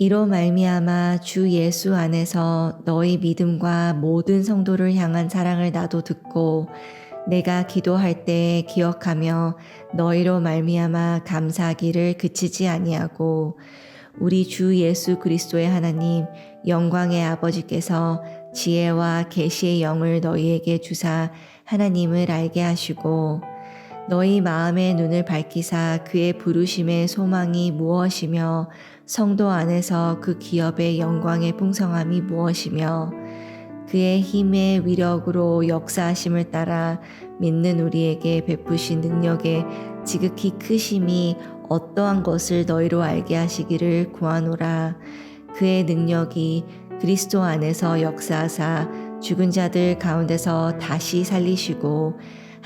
이로 말미암아 주 예수 안에서 너희 믿음과 모든 성도를 향한 사랑을 나도 듣고 내가 기도할 때 기억하며 너희로 말미암아 감사하기를 그치지 아니하고 우리 주 예수 그리스도의 하나님 영광의 아버지께서 지혜와 계시의 영을 너희에게 주사 하나님을 알게 하시고 너희 마음의 눈을 밝히사 그의 부르심의 소망이 무엇이며 성도 안에서 그 기업의 영광의 풍성함이 무엇이며 그의 힘의 위력으로 역사하심을 따라 믿는 우리에게 베푸신 능력의 지극히 크심이 어떠한 것을 너희로 알게 하시기를 구하노라. 그의 능력이 그리스도 안에서 역사하사 죽은 자들 가운데서 다시 살리시고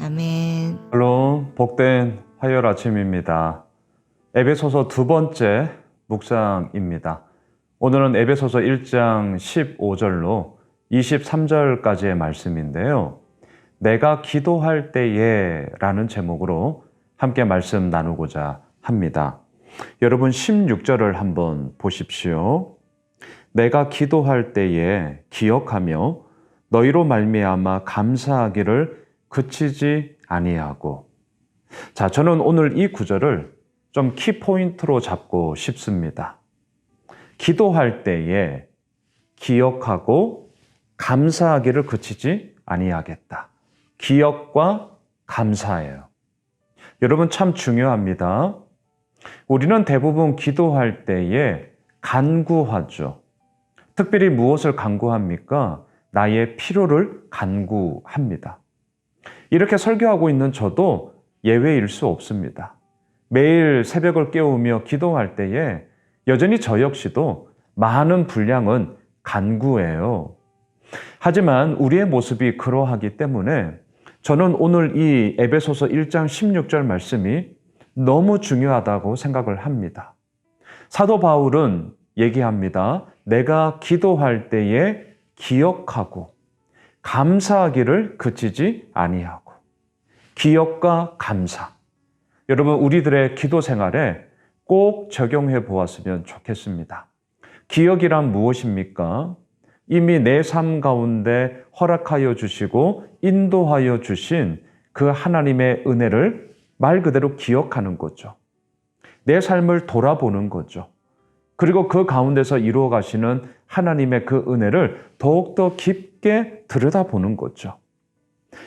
아멘. 샬롬 복된 화요일 아침입니다. 에베소서 두 번째 묵상입니다. 오늘은 에베소서 1장 15절로 23절까지의 말씀인데요. 내가 기도할 때에 라는 제목으로 함께 말씀 나누고자 합니다. 여러분 16절을 한번 보십시오. 내가 기도할 때에 기억하며 너희로 말미암아 감사하기를 그치지 아니하고 자 저는 오늘 이 구절을 좀 키포인트로 잡고 싶습니다. 기도할 때에 기억하고 감사하기를 그치지 아니하겠다. 기억과 감사예요. 여러분 참 중요합니다. 우리는 대부분 기도할 때에 간구하죠. 특별히 무엇을 간구합니까? 나의 필요를 간구합니다. 이렇게 설교하고 있는 저도 예외일 수 없습니다. 매일 새벽을 깨우며 기도할 때에 여전히 저 역시도 많은 분량은 간구예요. 하지만 우리의 모습이 그러하기 때문에 저는 오늘 이 에베소서 1장 16절 말씀이 너무 중요하다고 생각을 합니다. 사도 바울은 얘기합니다. 내가 기도할 때에 기억하고 감사하기를 그치지 아니하고 기억과 감사. 여러분 우리들의 기도 생활에 꼭 적용해 보았으면 좋겠습니다. 기억이란 무엇입니까? 이미 내 삶 가운데 허락하여 주시고 인도하여 주신 그 하나님의 은혜를 말 그대로 기억하는 거죠. 내 삶을 돌아보는 거죠. 그리고 그 가운데서 이루어 가시는 하나님의 그 은혜를 더욱더 깊게 들여다보는 거죠.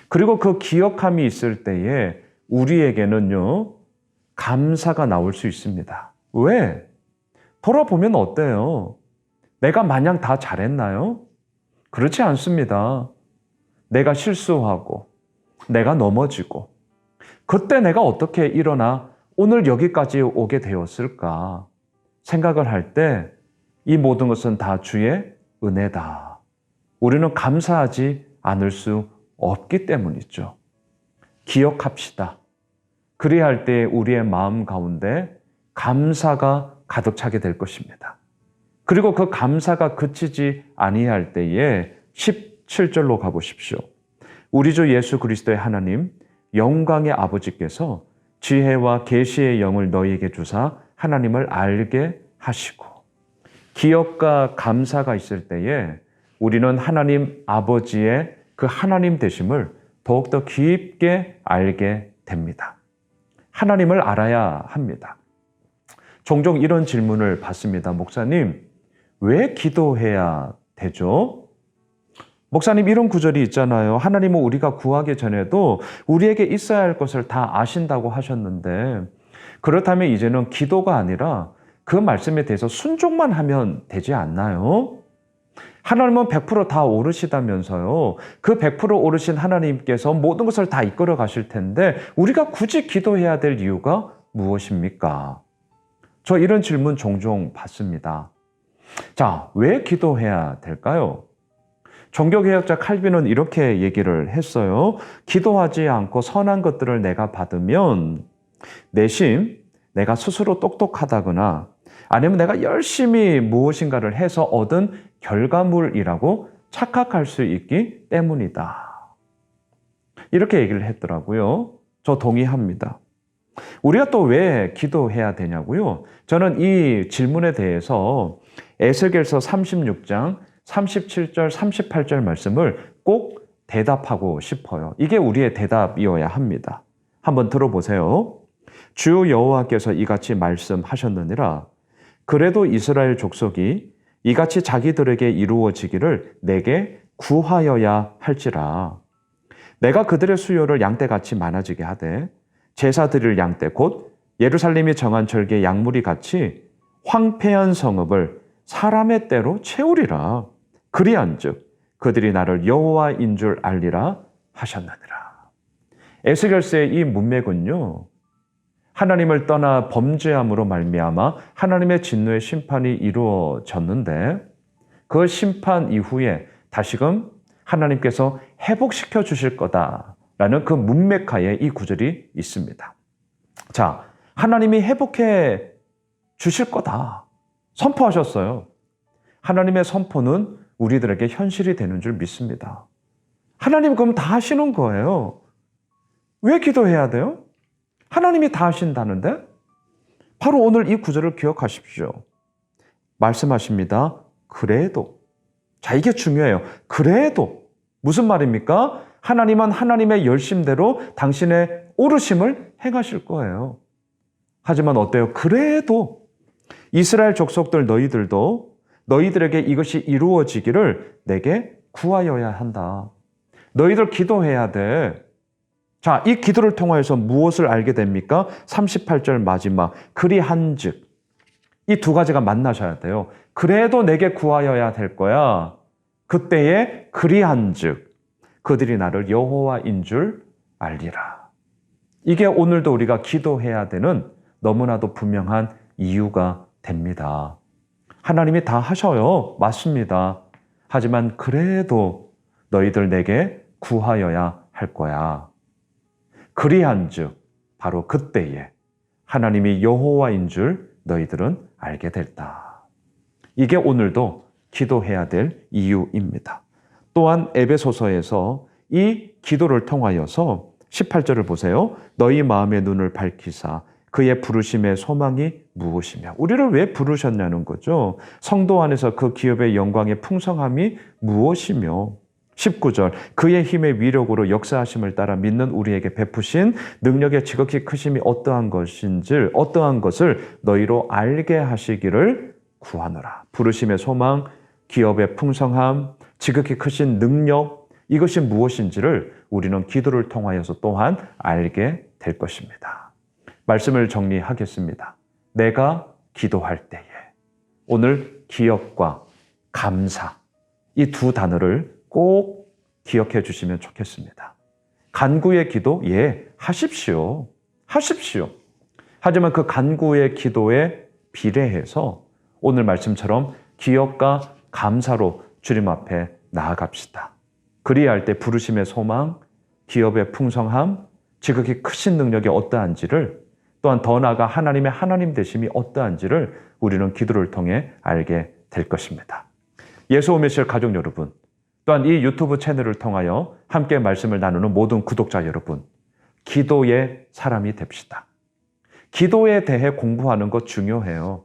그리고 그 기억함이 있을 때에 우리에게는요, 감사가 나올 수 있습니다. 왜? 돌아보면 어때요? 내가 마냥 다 잘했나요? 그렇지 않습니다. 내가 실수하고, 내가 넘어지고, 그때 내가 어떻게 일어나 오늘 여기까지 오게 되었을까 생각을 할 때 이 모든 것은 다 주의 은혜다. 우리는 감사하지 않을 수 없기 때문이죠. 기억합시다. 그래야 할 때 우리의 마음 가운데 감사가 가득 차게 될 것입니다. 그리고 그 감사가 그치지 아니할 때에 17절로 가보십시오. 우리 주 예수 그리스도의 하나님 영광의 아버지께서 지혜와 계시의 영을 너희에게 주사 하나님을 알게 하시고 기억과 감사가 있을 때에 우리는 하나님 아버지의 그 하나님 되심을 더욱더 깊게 알게 됩니다. 하나님을 알아야 합니다. 종종 이런 질문을 받습니다. 목사님, 왜 기도해야 되죠? 목사님, 이런 구절이 있잖아요. 하나님은 우리가 구하기 전에도 우리에게 있어야 할 것을 다 아신다고 하셨는데, 그렇다면 이제는 기도가 아니라 그 말씀에 대해서 순종만 하면 되지 않나요? 하나님은 100%다 오르시다면서요. 그 100% 오르신 하나님께서 모든 것을 다 이끌어 가실 텐데 우리가 굳이 기도해야 될 이유가 무엇입니까? 저 이런 질문 종종 받습니다. 자, 왜 기도해야 될까요? 종교개혁자 칼빈은 이렇게 얘기를 했어요. 기도하지 않고 선한 것들을 내가 받으면 내심 내가 스스로 똑똑하다거나 아니면 내가 열심히 무엇인가를 해서 얻은 결과물이라고 착각할 수 있기 때문이다. 이렇게 얘기를 했더라고요. 저 동의합니다. 우리가 또 왜 기도해야 되냐고요? 저는 이 질문에 대해서 에스겔서 36장 37절, 38절 말씀을 꼭 대답하고 싶어요. 이게 우리의 대답이어야 합니다. 한번 들어보세요. 주 여호와께서 이같이 말씀하셨느니라. 그래도 이스라엘 족속이 이같이 자기들에게 이루어지기를 내게 구하여야 할지라. 내가 그들의 수요를 양떼같이 많아지게 하되 제사 드릴 양떼 곧 예루살렘이 정한 절개 양물이 같이 황폐한 성읍을 사람의 때로 채우리라. 그리한즉 그들이 나를 여호와인 줄 알리라 하셨느니라. 에스겔서의 이 문맥은요. 하나님을 떠나 범죄함으로 말미암아 하나님의 진노의 심판이 이루어졌는데 그 심판 이후에 다시금 하나님께서 회복시켜 주실 거다라는 그 문맥하에 이 구절이 있습니다. 자, 하나님이 회복해 주실 거다. 선포하셨어요. 하나님의 선포는 우리들에게 현실이 되는 줄 믿습니다. 하나님 그럼 다 하시는 거예요. 왜 기도해야 돼요? 하나님이 다 하신다는데? 바로 오늘 이 구절을 기억하십시오. 말씀하십니다. 그래도. 자, 이게 중요해요. 그래도. 무슨 말입니까? 하나님은 하나님의 열심대로 당신의 오르심을 행하실 거예요. 하지만 어때요? 그래도 이스라엘 족속들 너희들도 너희들에게 이것이 이루어지기를 내게 구하여야 한다. 너희들 기도해야 돼. 자, 이 기도를 통하여서 무엇을 알게 됩니까? 38절 마지막. 그리 한 즉. 이 두 가지가 만나셔야 돼요. 그래도 내게 구하여야 될 거야. 그때에 그리 한 즉. 그들이 나를 여호와인 줄 알리라. 이게 오늘도 우리가 기도해야 되는 너무나도 분명한 이유가 됩니다. 하나님이 다 하셔요. 맞습니다. 하지만 그래도 너희들 내게 구하여야 할 거야. 그리한즉 바로 그때에 하나님이 여호와인 줄 너희들은 알게 됐다. 이게 오늘도 기도해야 될 이유입니다. 또한 에베소서에서 이 기도를 통하여서 18절을 보세요. 너희 마음의 눈을 밝히사 그의 부르심의 소망이 무엇이며 우리를 왜 부르셨냐는 거죠. 성도 안에서 그 기업의 영광의 풍성함이 무엇이며 19절 그의 힘의 위력으로 역사하심을 따라 믿는 우리에게 베푸신 능력의 지극히 크심이 어떠한 것인지 어떠한 것을 너희로 알게 하시기를 구하노라. 부르심의 소망, 기업의 풍성함, 지극히 크신 능력 이것이 무엇인지를 우리는 기도를 통하여서 또한 알게 될 것입니다. 말씀을 정리하겠습니다. 내가 기도할 때에 오늘 기억과 감사 이 두 단어를 꼭 기억해 주시면 좋겠습니다. 간구의 기도, 예, 하십시오. 하십시오. 하지만 그 간구의 기도에 비례해서 오늘 말씀처럼 기억과 감사로 주님 앞에 나아갑시다. 그리할 때 부르심의 소망, 기업의 풍성함, 지극히 크신 능력이 어떠한지를 또한 더 나아가 하나님의 하나님 되심이 어떠한지를 우리는 기도를 통해 알게 될 것입니다. 예수 오메실 가족 여러분, 또한 이 유튜브 채널을 통하여 함께 말씀을 나누는 모든 구독자 여러분, 기도의 사람이 됩시다. 기도에 대해 공부하는 것 중요해요.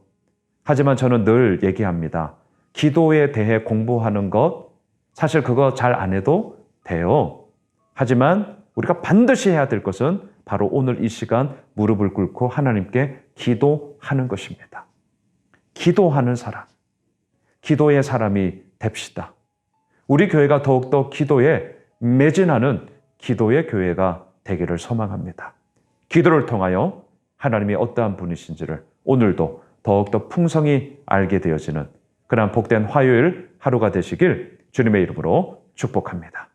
하지만 저는 늘 얘기합니다. 기도에 대해 공부하는 것, 사실 그거 잘 안 해도 돼요. 하지만 우리가 반드시 해야 될 것은 바로 오늘 이 시간 무릎을 꿇고 하나님께 기도하는 것입니다. 기도하는 사람, 기도의 사람이 됩시다. 우리 교회가 더욱더 기도에 매진하는 기도의 교회가 되기를 소망합니다. 기도를 통하여 하나님이 어떠한 분이신지를 오늘도 더욱더 풍성히 알게 되어지는 그러한 복된 화요일 하루가 되시길 주님의 이름으로 축복합니다.